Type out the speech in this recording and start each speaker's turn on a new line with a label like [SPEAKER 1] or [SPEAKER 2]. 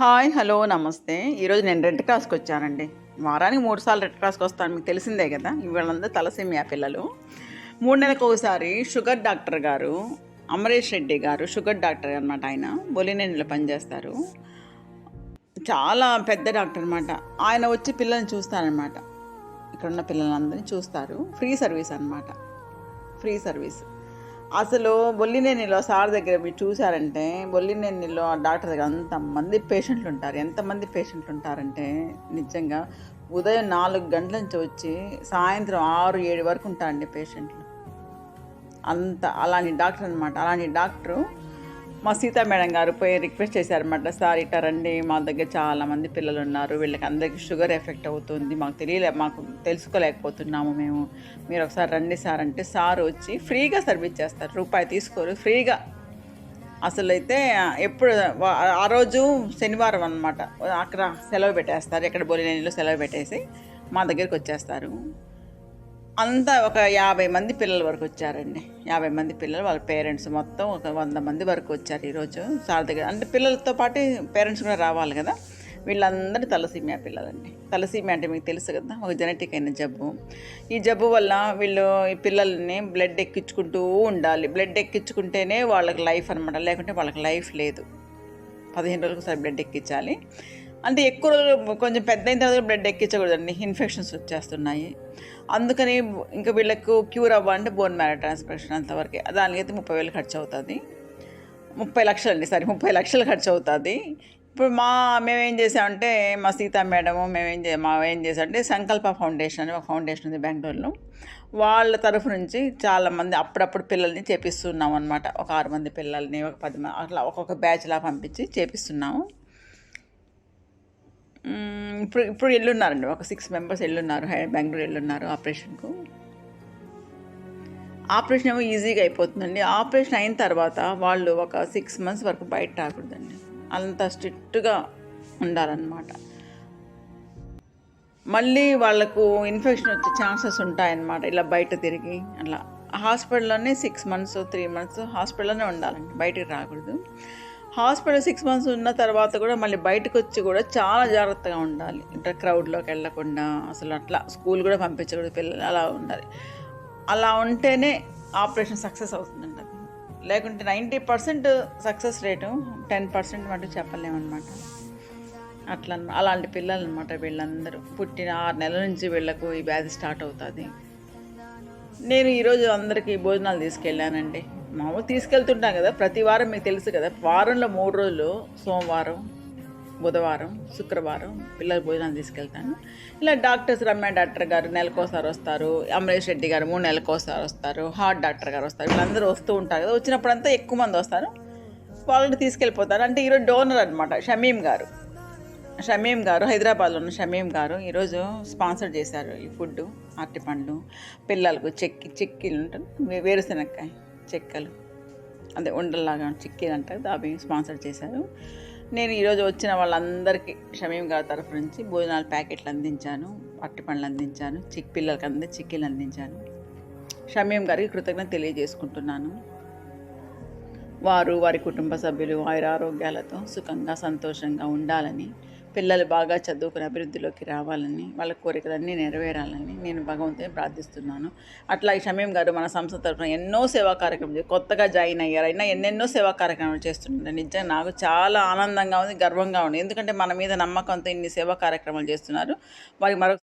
[SPEAKER 1] Hi hello నమస్తే. ఈరోజు నేను రెడ్ క్రాస్కి వచ్చానండి. వారానికి మూడు సార్లు రెడ్ క్రాస్కి వస్తాను మీకు తెలిసిందే కదా. వీళ్ళందరూ తలసేమియా పిల్లలు. మూడు నెలలకు ఒకసారి షుగర్ డాక్టర్ గారు అమరేష్ రెడ్డి గారు షుగర్ డాక్టర్ అనమాట ఆయన బొలినేనిలో పనిచేస్తారు. చాలా పెద్ద డాక్టర్ అనమాట ఆయన వచ్చి పిల్లల్ని చూస్తారనమాట ఇక్కడ ఉన్న పిల్లలందరినీ చూస్తారు. ఫ్రీ సర్వీస్ అనమాట ఫ్రీ సర్వీస్. అసలు బొల్లినేనిలో సార్ దగ్గర మీరు చూసారంటే బొల్లినేనిలో డాక్టర్ దగ్గర అంతమంది పేషెంట్లు ఉంటారు. ఎంతమంది పేషెంట్లు ఉంటారంటే నిజంగా ఉదయం నాలుగు గంటల నుంచి వచ్చి సాయంత్రం ఆరు ఏడు వరకు ఉంటారండి పేషెంట్లు. అంత అలాంటి డాక్టర్ అనమాట అలాంటి డాక్టరు మా సీతా మేడం గారు పోయి రిక్వెస్ట్ చేశారన్నమాట సార్ ఇట్లా రండి మా దగ్గర చాలా మంది పిల్లలు ఉన్నారు వీళ్ళకి అందరికీ షుగర్ ఎఫెక్ట్ అవుతుంది మాకు తెలియలే మాకు తెలుసుకోలేకపోతున్నాము మేము మీరు ఒకసారి రండి సార్ అంటే సార్ వచ్చి ఫ్రీగా సర్వీస్ చేస్తారు రూపాయి తీసుకోరు ఫ్రీగా. అసలు అయితే ఎప్పుడు ఆ రోజు శనివారం అనమాట అక్కడ సెలవు పెట్టేస్తారు ఎక్కడ బోలినేనిలో సెలవు పెట్టేసి మా దగ్గరికి వచ్చేస్తారు. అంతా ఒక యాభై మంది పిల్లల వరకు వచ్చారండి. యాభై మంది పిల్లలు వాళ్ళ పేరెంట్స్ మొత్తం ఒక వంద మంది వరకు వచ్చారు ఈరోజు సార్ దగ్గర. అంటే పిల్లలతో పాటు పేరెంట్స్ కూడా రావాలి కదా. వీళ్ళందరూ తలసీమియా పిల్లలండి. తలసీమియా అంటే మీకు తెలుసు కదా ఒక జెనెటిక్ అయిన జబ్బు. ఈ జబ్బు వల్ల వీళ్ళు ఈ పిల్లల్ని బ్లడ్ ఎక్కించుకుంటూ ఉండాలి. బ్లడ్ ఎక్కించుకుంటేనే వాళ్ళకి లైఫ్ అనమాట లేకుంటే వాళ్ళకి లైఫ్ లేదు. పదిహేను రోజులకు ఒకసారి బ్లడ్ ఎక్కించాలి. అంటే ఎక్కువ రోజులు కొంచెం పెద్ద అయిన తర్వాత బ్లడ్ ఎక్కించకూడదండి. ఇన్ఫెక్షన్స్ వచ్చేస్తున్నాయి. అందుకని ఇంకా వీళ్ళకు క్యూర్ అవ్వాలంటే బోన్ మ్యారో ట్రాన్స్ప్లాంటేషన్ అంతవరకే. దానికైతే ముప్పై వేలు ఖర్చు అవుతుంది ముప్పై లక్షలు అండి సారీ ముప్పై లక్షలు ఖర్చు అవుతుంది ఇప్పుడు మా మేమేం చేసామంటే మా సీతా మేడము మేమేం చే మా ఏం చేసామంటే సంకల్ప ఫౌండేషన్ అని ఒక ఫౌండేషన్ ఉంది బెంగళూరులో. వాళ్ళ తరఫు నుంచి చాలామంది అప్పుడప్పుడు పిల్లల్ని చేపిస్తున్నాం అనమాట ఒక ఆరు మంది పిల్లల్ని ఒక పది మంది అట్లా ఒక్కొక్క బ్యాచ్లా పంపించి చేపిస్తున్నాము. ఇప్పుడు ఇప్పుడు వెళ్ళున్నారండి ఒక సిక్స్ మెంబర్స్ వెళ్ళున్నారు హై బెంగళూరు వెళ్ళున్నారు ఆపరేషన్కు. ఆపరేషన్ ఏమో ఈజీగా అయిపోతుందండి. ఆపరేషన్ అయిన తర్వాత వాళ్ళు ఒక సిక్స్ మంత్స్ వరకు బయట రాకూడదండి. అంత స్ట్రిక్ట్గా ఉండాలన్నమాట. మళ్ళీ వాళ్ళకు ఇన్ఫెక్షన్ వచ్చే ఛాన్సెస్ ఉంటాయన్నమాట. ఇలా బయట తిరిగి అలా హాస్పిటల్లోనే సిక్స్ మంత్స్ త్రీ మంత్స్ హాస్పిటల్లోనే ఉండాలండి. బయటికి రాకూడదు. హాస్పిటల్ సిక్స్ మంత్స్ ఉన్న తర్వాత కూడా మళ్ళీ బయటకు వచ్చి కూడా చాలా జాగ్రత్తగా ఉండాలి. అంటే క్రౌడ్లోకి వెళ్ళకుండా అసలు అట్లా స్కూల్ కూడా పంపించకూడదు పిల్లలు అలా ఉండాలి. అలా ఉంటేనే ఆపరేషన్ సక్సెస్ అవుతుందండి అది లేకుంటే ninety percent success rate ten percent మటుకు చెప్పలేమన్నమాట. అట్లా అలాంటి పిల్లలు అనమాట వీళ్ళందరూ. పుట్టిన ఆరు నెలల నుంచి వీళ్ళకు ఈ వ్యాధి స్టార్ట్ అవుతుంది. నేను ఈరోజు అందరికీ భోజనాలు తీసుకెళ్ళానండి. మామూలు తీసుకెళ్తుంటాం కదా ప్రతి వారం మీకు తెలుసు కదా వారంలో మూడు రోజులు సోమవారం బుధవారం శుక్రవారం పిల్లల భోజనాలు తీసుకెళ్తాను. ఇలా డాక్టర్స్ రమ్య డాక్టర్ గారు నెలకోసారి వస్తారు అమరేష్ రెడ్డి గారు మూడు నెలకోసారి వస్తారు హార్ట్ డాక్టర్ గారు వస్తారు వీళ్ళందరూ వస్తూ ఉంటారు కదా వచ్చినప్పుడంతా ఎక్కువ మంది వస్తారు. వాళ్ళని తీసుకెళ్ళిపోతారు. అంటే ఈరోజు డోనర్ అనమాట షమీం గారు. షమీం గారు హైదరాబాద్లో ఉన్న షమీం గారు ఈరోజు స్పాన్సర్ చేశారు ఈ ఫుడ్ అరటిపండ్లు పిల్లలకు చెక్కి చెక్కిలు ఉంటుంది వే- వేరుశనక్కాయ చెక్కలు. అదే ఉండల్లాగా చిక్కీలు అంటారు అవి స్పాన్సర్ చేశారు. నేను ఈరోజు వచ్చిన వాళ్ళందరికీ షమీం గారి తరఫు నుంచి భోజనాల ప్యాకెట్లు అందించాను అరటిపండ్లు అందించాను చిక్ పిల్లలకి అందే చిక్కీలు అందించాను. షమీం గారికి కృతజ్ఞత తెలియజేసుకుంటున్నాను. వారు వారి కుటుంబ సభ్యులు ఆయురారోగ్యాలతో సుఖంగా సంతోషంగా ఉండాలని పిల్లలు బాగా చదువుకుని అభివృద్ధిలోకి రావాలని వాళ్ళ కోరికలన్నీ నెరవేరాలని నేను భగవంతుని ప్రార్థిస్తున్నాను. అట్లా ఈ షమీం గారు మన సంస్థ తరఫున ఎన్నో సేవా కార్యక్రమం కొత్తగా జాయిన్ అయ్యారు. అయినా ఎన్నెన్నో సేవా కార్యక్రమాలు చేస్తుంటారు. నిజంగా నాకు చాలా ఆనందంగా ఉంది గర్వంగా ఉంది. ఎందుకంటే మన మీద నమ్మకంతో ఇన్ని సేవా కార్యక్రమాలు చేస్తున్నారు. వారికి మరొక